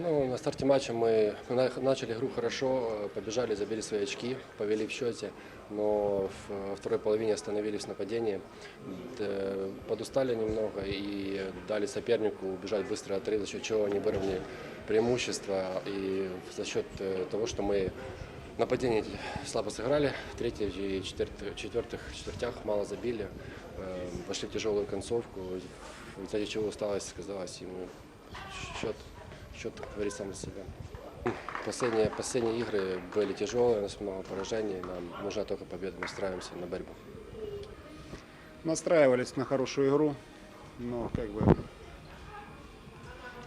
Ну, на старте матча мы на- начали игру хорошо, э, побежали, забили свои очки, повели в счете, но в э, второй половине остановились в нападении, подустали немного и дали сопернику убежать быстро отрыв, за счет чего они выровняли преимущество. И за счет э, того, что мы в нападении слабо сыграли, в третьих и четвертых, четвертых четвертях мало забили, э, вошли в тяжелую концовку, в результате чего усталость сказалась, и мы счет Счет говорит сам за себя. Последние, последние игры были тяжелые, у нас много поражений, нам нужна только победа, настраиваемся на борьбу. Настраивались на хорошую игру, но как бы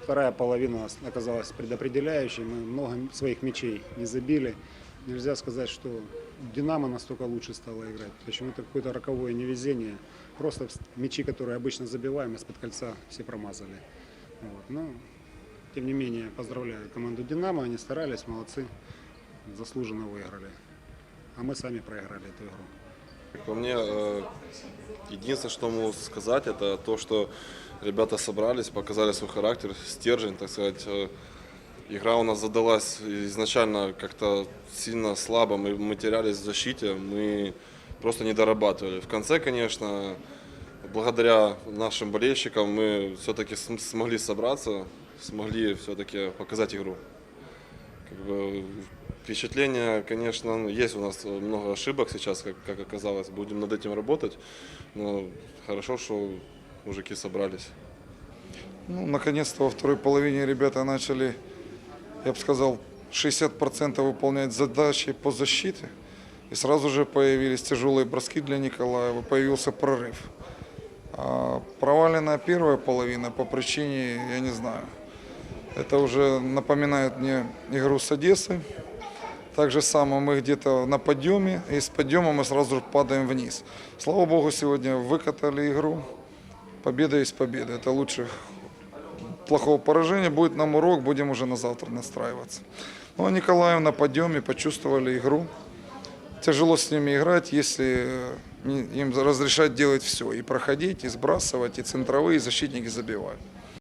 вторая половина у нас оказалась предопределяющей. Мы много своих мячей не забили. Нельзя сказать, что Динамо настолько лучше стало играть. Почему-то какое-то роковое невезение. Просто мячи, которые обычно забиваем, из-под кольца все промазали. Вот. Но, тем не менее, поздравляю команду Динамо. Они старались, молодцы, заслуженно выиграли. А мы сами проиграли эту игру. По мне, э, единственное, что могу сказать, это то, что ребята собрались, показали свой характер, стержень, так сказать. Э, Игра у нас задалась изначально как-то сильно слабо, мы, мы терялись в защите, мы просто не дорабатывали. В конце, конечно, благодаря нашим болельщикам мы все-таки смогли собраться, смогли все-таки показать игру. Как бы впечатление, конечно, есть у нас много ошибок сейчас, как, как оказалось. Будем над этим работать. Но хорошо, что мужики собрались. Ну, наконец-то во второй половине ребята начали, я бы сказал, 60% выполнять задачи по защите. И сразу же появились тяжелые броски для Николаева, появился прорыв. А проваленная первая половина по причине, я не знаю, это уже напоминает мне игру с Одессой. Так же самое мы где-то на подъеме, и с подъема мы сразу же падаем вниз. Слава Богу, сегодня выкатали игру. Победа есть победа. Это лучше плохого поражения. Будет нам урок, будем уже на завтра настраиваться. Ну, а Николаев на подъеме почувствовали игру. Тяжело с ними играть, если им разрешать делать все. И проходить, и сбрасывать, и центровые, и защитники забивать.